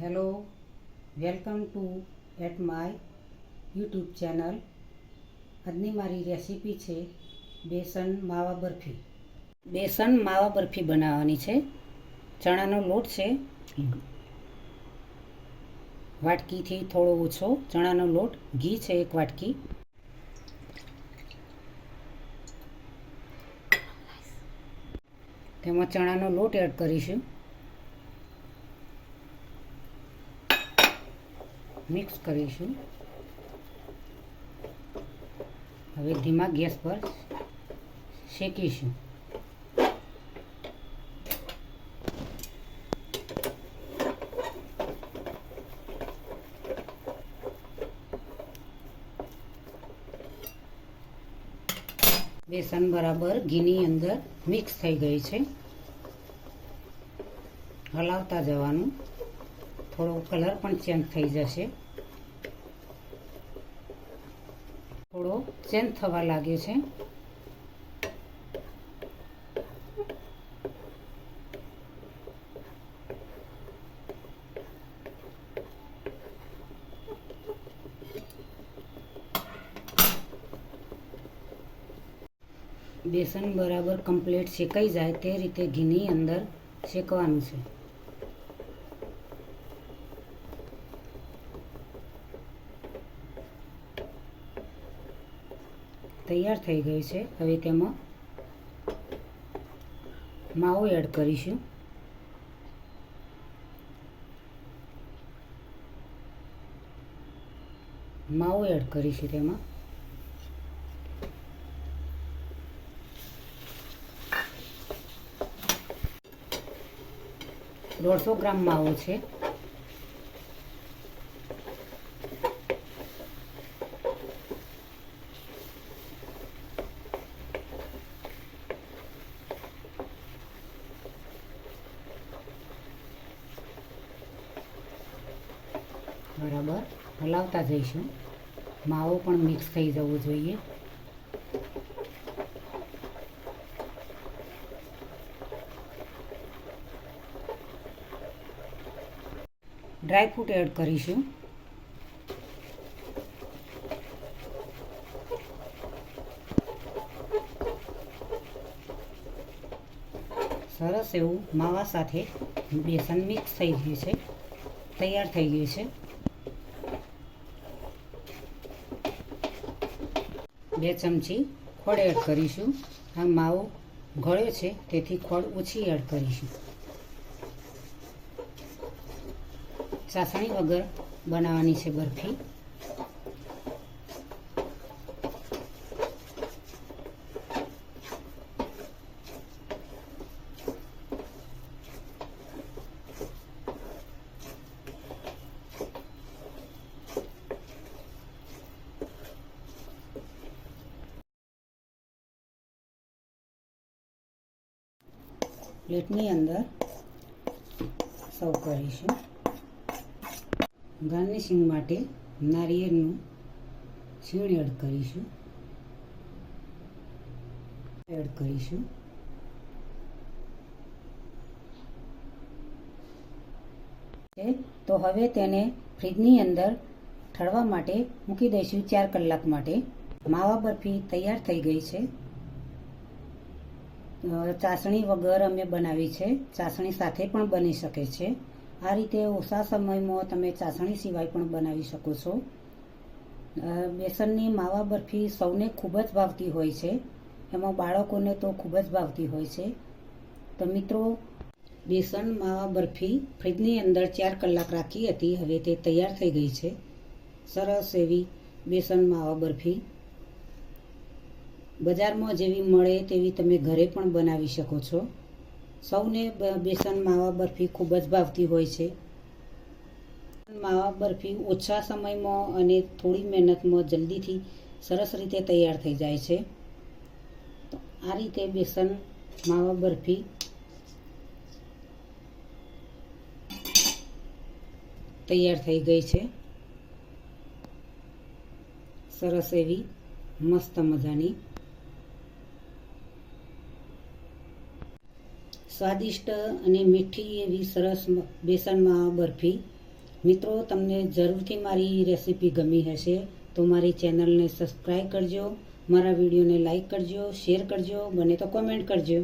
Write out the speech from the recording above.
Hello welcome to at my YouTube channel આજની મારી recipe છે બેસન માવા બરફી. બેસન માવા બરફી બનાવવાની છે. ચણાનો લોટ છે. વાટકીથી થોડો ઓછો ચણાનો લોટ. ઘી છે એક વાટકી. તેમાં ચણાનો લોટ એડ કરીશું. મિક્સ કરીશું. હવે ધીમા ગેસ પર શેકીશું. બેસન બરાબર ઘીની અંદર મિક્સ થઈ ગઈ છે. હલાવતા જવાનું. થોડો કલર પણ ચેન્જ થઈ જશે. થોડો ચેન્જ થવા લાગે છે. બેસન બરાબર કમ્પ્લીટ શેકાઈ જાય તે રીતે ઘીની અંદર શેકવાનું છે. તૈયાર થઈ ગઈ છે. હવે તેમાં માવો એડ કરીશું. માવો એડ કરીશું તેમાં. દોઢસો ગ્રામ માવો છે. બરાબર હલાવતા જઈશું. માવો પણ મિક્સ થઈ જવો જોઈએ. ડ્રાયફ્રૂટ એડ કરીશું. સરસ એવું માવા સાથે બેસન મિક્સ થઈ ગયું છે. તૈયાર થઈ ગયું છે. બે ચમચી ખોળ એડ કરીશું. આ માવો ગળ્યો છે, તેથી ખોળ ઓછી એડ કરીશું. ચાસણી વગર બનાવવાની છે બરફી. પ્લેટની અંદર સર્વ કરીશું. ગાર્નિશિંગ માટે નારિયેળનું છીણ એડ કરીશું. એડ કરીશું. તો હવે તેને ફ્રીજની અંદર ઠરવા માટે મૂકી દઈશું ચાર કલાક માટે. માવા બરફી તૈયાર થઈ ગઈ છે. ચાસણી વગર અમે બનાવી છે. ચાસણી સાથે પણ બની શકે છે. આ રીતે ઓછા સમયમાં તમે ચાસણી સિવાય પણ બનાવી શકો છો. બેસનની માવા બરફી સૌને ખૂબ જ ભાવતી હોય છે. એમાં બાળકોને તો ખૂબ જ ભાવતી હોય છે. તો મિત્રો, બેસન માવા બરફી ફ્રીજની અંદર ચાર કલાક રાખી હતી. હવે તે તૈયાર થઈ ગઈ છે. સરસ એવી બેસન માવા બરફી. બજારમાં જેવી મળે તેવી તમે ઘરે પણ બનાવી શકો છો. સૌને બેસન માવા બરફી ખૂબ જ ભાવતી હોય છે. માવા બરફી ઓછા સમયમાં અને થોડી મહેનતમાં જલ્દીથી સરસ રીતે તૈયાર થઈ જાય છે. આ રીતે બેસન માવા બરફી તૈયાર થઈ ગઈ છે. સરસ એવી મસ્ત મજાની સ્વાદિષ્ટ અને મીઠી એવી સરસ બેસનમાં બરફી. મિત્રો, તમને જરૂરથી મારી રેસીપી ગમી હશે તો મારી ચેનલને સબસ્ક્રાઈબ કરજો, મારા વિડીયોને લાઈક કરજો, શેર કરજો બને તો કોમેન્ટ કરજો.